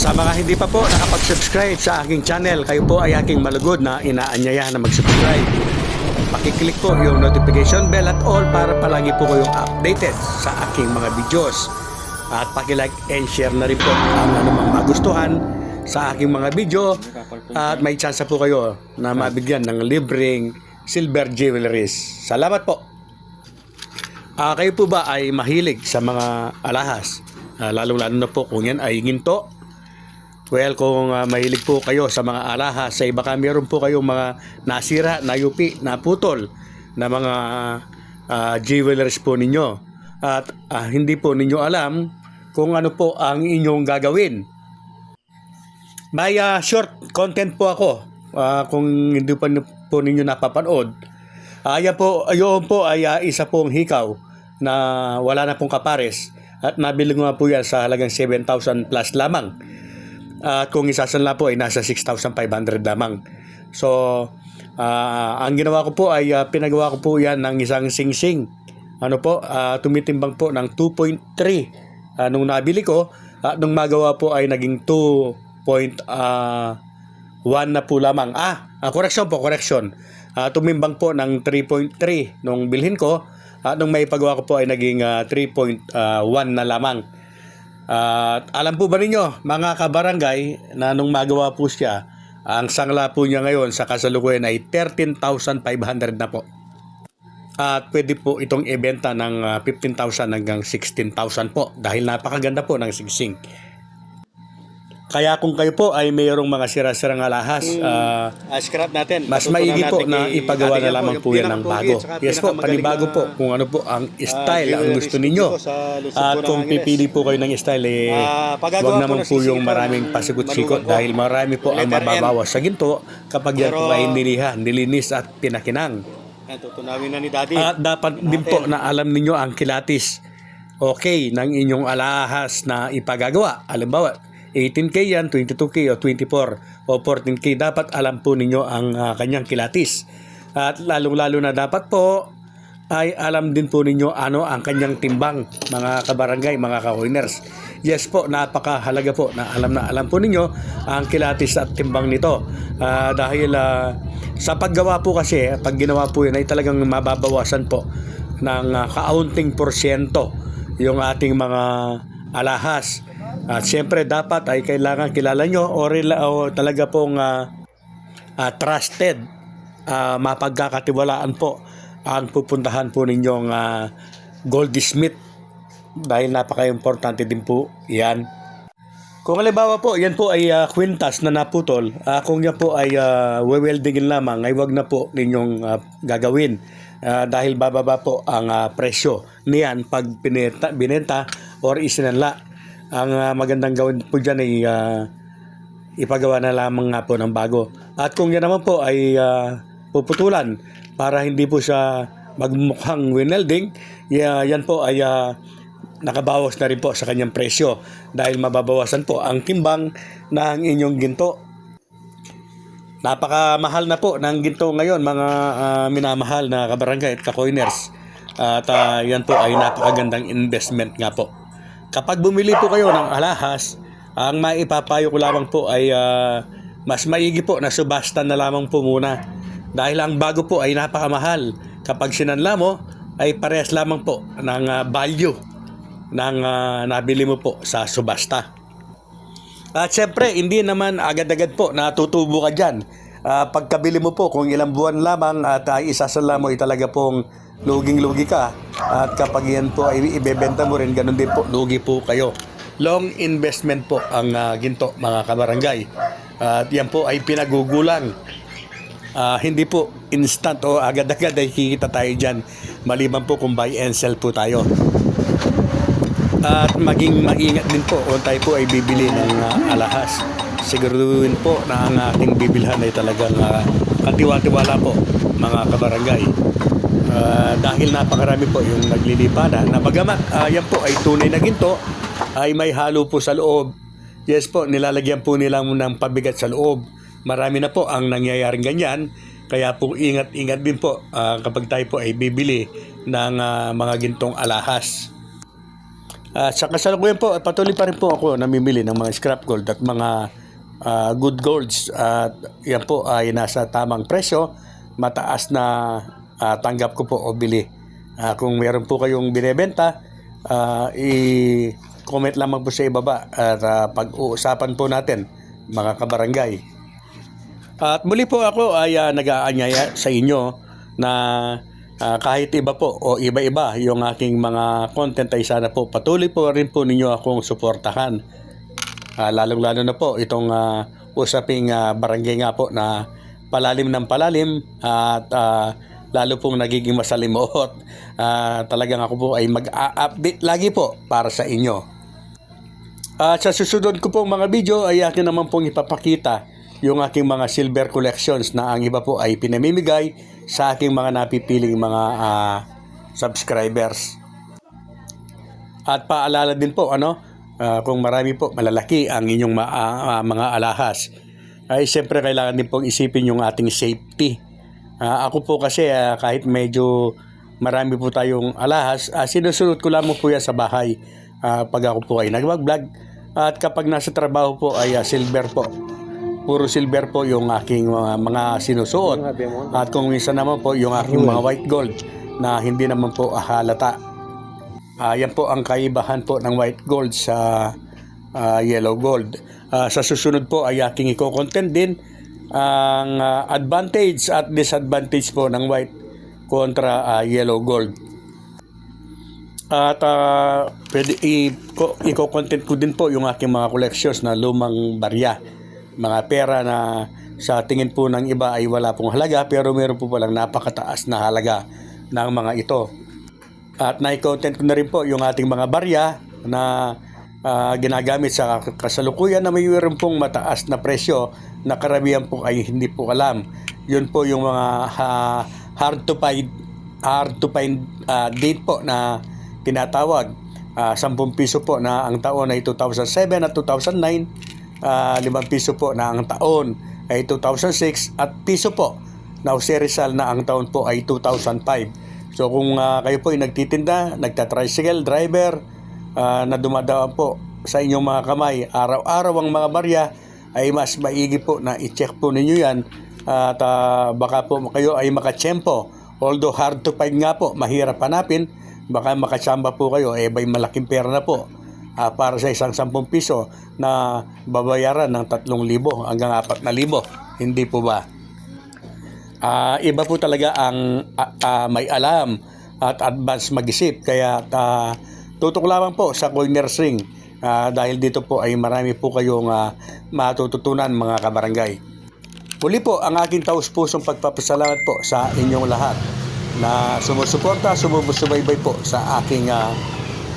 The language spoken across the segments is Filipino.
Sa mga hindi pa po nakapag-subscribe sa aking channel, kayo po ay aking malugod na inaanyayahan na mag-subscribe. Pakiclick po yung notification bell at all para palagi po kayong updated sa aking mga videos. At pakilike and share na rin po ang anumang magustuhan sa aking mga video at may chance po kayo na mabigyan ng libreng silver jewelries. Salamat po! Ah, kayo po ba ay mahilig sa mga alahas? Ah, lalong-lalo na po kung yan ay ginto. Well, kung ah, mahilig po kayo sa mga alahas, sa iba ka meron po kayong mga nasira, nayupi, naputol na mga ah, jewelries po ninyo. At ah, hindi po ninyo alam kung ano po ang inyong gagawin. May ah, short content po ako ah, kung hindi pa po ninyo napapanood. Ayan po, ayun po ay ah, isa pong hikaw na wala na pong kapares at nabili nga po yan sa halagang 7,000 plus lamang. At kung isasanla po ay nasa 6,500 lamang. So, ah, ang ginawa ko po ay ah, pinagawa ko po yan ng isang sing-sing. Ano po, ah, tumitimbang po ng 2.3 Ah, nung nabili ko. At nung magawa po ay naging 2.1 na po lamang. Ah, ah correction po, correction. Ah, tumimbang po ng 3.3 nung bilhin ko. At nung may pagawa ko po ay naging ah, 3.1 na lamang. At alam po ba ninyo, mga kabarangay, na nung magawa po siya, ang sangla po niya ngayon sa kasalukuyan ay 13,500 na po. At pwede po itong ibenta ng ah, 15,000 hanggang 16,000 po dahil napakaganda po ng singsing. Kaya kung kayo po ay mayroong mga sira-sirang alahas, ah, scrap natin. mas maigi po na ipagawa na lamang po yan ng bago. Yes po, panibago po kung ano po ang ah, style ang jewelry gusto ninyo. At kung pipili po kayo ng style, eh, Ah, pagagawa wag po naman po yung maraming ng pasikot-sikot dahil marami po ang mababawas sa ginto kapag yan po ay nilihan, nilinis at pinakinang. Tutunawin na ni Daddy. At dapat din po na alam ninyo ang kilatis okay ng inyong alahas na ipagagawa. Halimbawa, 18K yan, 22K o 24 o 14K. Dapat alam po ninyo ang ah, kanyang kilatis. At lalong-lalo na dapat po ay alam din po ninyo ano ang kanyang timbang, mga kabarangay, mga ka-winners. Yes po, napakahalaga po na alam na alam po ninyo ang kilatis at timbang nito. Ah, dahil ah, sa paggawa po kasi, pag ginawa po yun ay talagang mababawasan po ng ah, kaunting porsyento yung ating mga alahas. At siyempre dapat ay kailangan kilala nyo o, rela- o talaga pong ah, ah, trusted, ah, mapagkakatiwalaan po ang pupuntahan po ninyong ah, goldsmith dahil napaka-importante din po yan. Kung halimbawa po, yan po ay ah, kwintas na naputol, ah, kung yan po ay uh, weldingin lamang, ay wag na po ninyong ah, gagawin Ah, dahil bababa po ang ah, presyo niyan pag binenta, binenta or isinanla. Ang ah, magandang gawin po dyan ay ah, ipagawa na lamang nga po ng bago. At kung yan naman po ay ah, puputulan para hindi po siya magmukhang winelding, ya- yan po ay ah, nakabawas na rin po sa kanyang presyo dahil mababawasan po ang timbang ng inyong ginto. Napakamahal na po ng ginto ngayon mga ah, minamahal na kabarangay at kakoiners. At ah, yan po ay napakagandang investment nga po. Kapag bumili po kayo ng alahas, ang maipapayo ko lamang po ay ah, mas maigi po na subasta na lamang po muna. Dahil ang bago po ay napakamahal. Kapag sinanla mo, ay parehas lamang po ng ah, value ng ah, nabili mo po sa subasta. At syempre, hindi naman agad-agad po natutubo ka dyan. Ah, pagkabili mo po, kung ilang buwan lamang at uh, isasala mo ay talaga pong luging-lugi ka. At kapag yan po ay ibebenta mo rin, ganun din po, lugi po kayo. Long investment po ang ah, ginto, mga kabarangay. At yan po ay pinagugulang. Ah, hindi po instant o agad-agad ay kikita tayo dyan. Maliban po kung buy and sell po tayo. At maging maingat din po kung tayo po ay bibili ng ah, alahas. Siguraduhin po na ang ating bibilhan ay talagang uh, katiwa-tiwala po mga kabarangay. Ah, dahil napakarami po yung naglilipana na bagamat ah, yan po ay tunay na ginto ay may halo po sa loob. Yes po, nilalagyan po nila ng pabigat sa loob. Marami na po ang nangyayaring ganyan. Kaya po ingat-ingat din po ah, kapag tayo po ay bibili ng ah, mga gintong alahas. At sa kasalukuyan po, patuloy pa rin po ako namimili ng mga scrap gold at mga ah, good golds. At yan po ay nasa tamang presyo, mataas na ah, tanggap ko po o bili. Ah, kung meron po kayong binebenta, ah, i-comment lamang po sa ibaba at ah, pag-uusapan po natin mga kabarangay. At muli po ako ay ah, nag-aanyaya sa inyo na ah, kahit iba po o iba-iba yung aking mga content ay sana po patuloy po rin po ninyo akong suportahan. Ah, lalong-lalo na po itong ah, usaping ah, barangay nga po na palalim ng palalim at ah, lalo pong nagiging masalimuot. Ah, talagang ako po ay mag-update lagi po para sa inyo. At sa susunod ko pong mga video ay akin naman pong ipapakita yung aking mga silver collections na ang iba po ay pinamimigay sa aking mga napipiling mga ah, subscribers. At paalala din po ano, ah, kung marami po malalaki ang inyong ma- ah, mga alahas, ay siyempre kailangan din pong isipin yung ating safety. Ah, ako po kasi ah, kahit medyo marami po tayong alahas, ah, sinusunod ko lamang po yan sa bahay ah, pag ako po ay nag-vlog. At kapag nasa trabaho po ay ah, silver po. Puro silver po yung aking mga, mga sinusuot. At kung minsan naman po yung aking mga white gold na hindi naman po halata. Ah, yan po ang kaibahan po ng white gold sa ah, yellow gold. Ah, sa susunod po ay aking i-content din ang ah, advantage at disadvantage po ng white kontra ah, yellow gold. At ah, pwede i-content ko din po yung aking mga collections na lumang barya. Mga pera na sa tingin po ng iba ay wala pong halaga pero meron po palang napakataas na halaga ng mga ito. At na-content ko na rin po yung ating mga barya na ah, ginagamit sa kasalukuyan na may meron pong mataas na presyo na karamihan po ay hindi po alam. Yun po yung mga ah, hard to find hard to find ah, date po na tinatawag. Ah, 10 piso po na ang taon ay 2007 at 2009. Ah, 5 piso po na ang taon ay 2006 at piso po na Rizal na ang taon po ay 2005. So kung ah, kayo po ay nagtitinda, nagta-tricycle driver ah, na dumadaan po sa inyong mga kamay, araw-araw ang mga barya ay mas maigi po na i-check po ninyo yan at ah, baka po kayo ay makatsyempo. Although hard to find nga po, mahirap hanapin, baka makatsamba po kayo, eh may malaking pera na po ah, para sa isang 10 piso na babayaran ng 3,000 hanggang 4,000. Hindi po ba? Ah, iba po talaga ang ah, ah, may alam at advance mag-isip. Kaya ah, tutok lamang po sa Coiners Ring Ah, dahil dito po ay marami po kayong ah, matututunan mga kabarangay. Muli po ang aking taus-pusong pagpapasalamat po sa inyong lahat na sumusuporta, sumusubaybay po sa aking ah,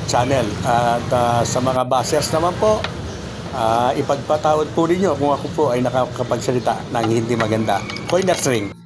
channel. At ah, sa mga bashers naman po, ah, ipagpatawad po ninyo kung ako po ay nakakapagsalita ng hindi maganda. Coiners Ring.